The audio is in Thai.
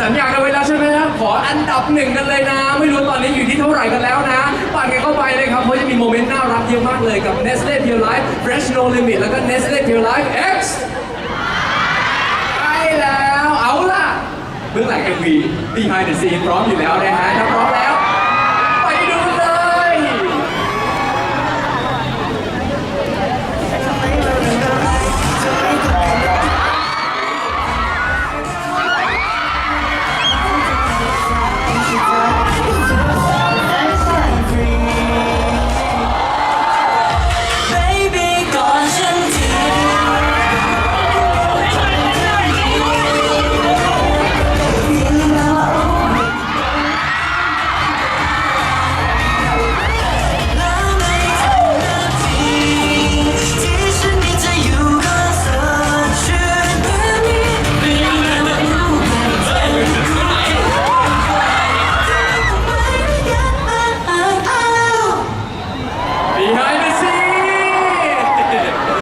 สัญญากันไว้แล้วใช่ไหมนะขออันดับหนึ่งกันเลยนะ ไม่รู้ตอนนี้อยู่ที่เท่าไหร่กันแล้วนะปั่นกันเข้าไปเลยครับ เพราะจะมีโมเมนต์น่ารักเยอะมากเลยกับ Nestle Pure Life Fresh No Limit แล้วก็ Nestle Pure Life X ใช่แล้ว เอาล่ะเบื้องหลัง MV Behind the Scene พร้อมอยู่แล้วนะฮะถ้าพร้อมแล้ว